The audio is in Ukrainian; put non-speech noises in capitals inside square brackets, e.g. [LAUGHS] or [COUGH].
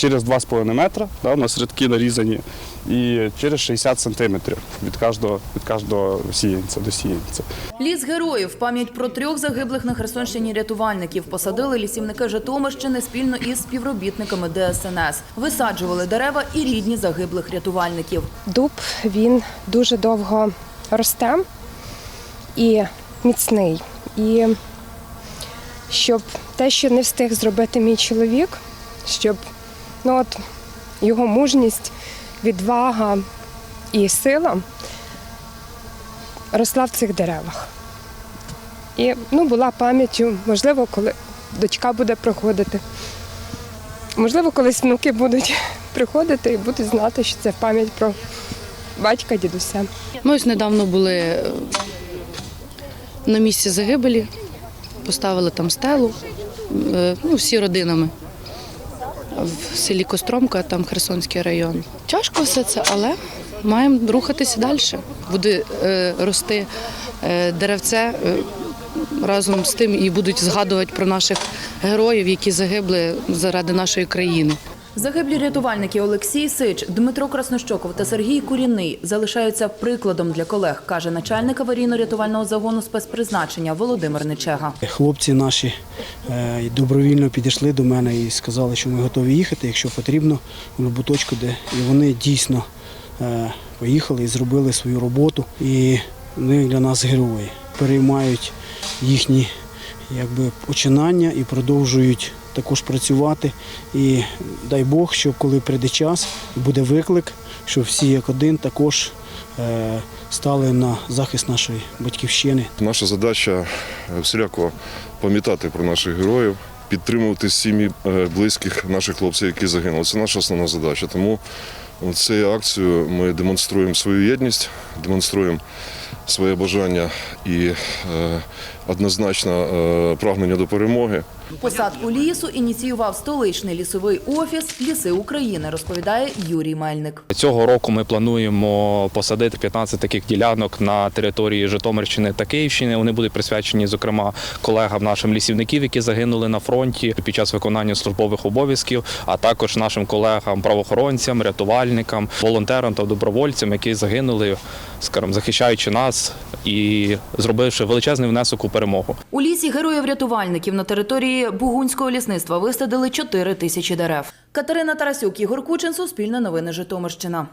через 2,5 метра, да, у нас рядки нарізані, і через 60 сантиметрів від кожного, від кожного сіянця до сіянця. Ліс героїв пам'ять про трьох загиблих на Херсонщині рятувальників посадили лісівники Житомирщини спільно із співробітниками ДСНС. Висаджували дерева і рідні загиблих рятувальників. Дуб він дуже довго росте і міцний. І щоб те, що не встиг зробити мій чоловік, щоб ну от, його мужність, відвага і сила росла в цих деревах. І ну, була пам'яттю, можливо, коли дочка буде приходити. Можливо, колись внуки будуть [LAUGHS] приходити і будуть знати, що це пам'ять про батька, дідуся. Ми ось недавно були е, на місці загибелі, поставили там стелу, е, ну, всі родинами в селі Костромка, там Херсонський район. Тяжко все це, але маємо рухатися далі. Буде е, рости е, деревце. е, Разом з тим і будуть згадувати про наших героїв, які загибли заради нашої країни. Загиблі рятувальники Олексій Сич, Дмитро Краснощоков та Сергій Курінний залишаються прикладом для колег, каже начальник аварійно-рятувального загону спецпризначення Володимир Нечега. Хлопці наші е, добровільно підійшли до мене і сказали, що ми готові їхати, якщо потрібно, в будь точку, де і вони дійсно е, поїхали і зробили свою роботу. І вони для нас герої. Переймають їхні якби, починання і продовжують також працювати. І дай Бог, що коли прийде час, буде виклик, що всі як один також е, стали на захист нашої батьківщини. Наша задача е, всіляко пам'ятати про наших героїв, підтримувати сім'ї е, близьких наших хлопців, які загинули. Це наша основна задача. Тому цією акцією ми демонструємо свою єдність, демонструємо своє бажання і однозначно прагнення до перемоги. Посадку лісу ініціював столичний лісовий офіс Ліси України, розповідає Юрій Мельник. Цього року ми плануємо посадити 15 таких ділянок на території Житомирщини та Київщини. Вони будуть присвячені, зокрема, колегам нашим лісівників, які загинули на фронті під час виконання службових обов'язків, а також нашим колегам, правоохоронцям, рятувальникам, волонтерам та добровольцям, які загинули, скажімо, захищаючи нас і зробивши величезний внесок у перемогу. У лісі героїв рятувальників на Бугунського лісництва висадили 4 тисячі дерев. Катерина Тарасюк, Ігор Кучин, Суспільне новини Житомирщина.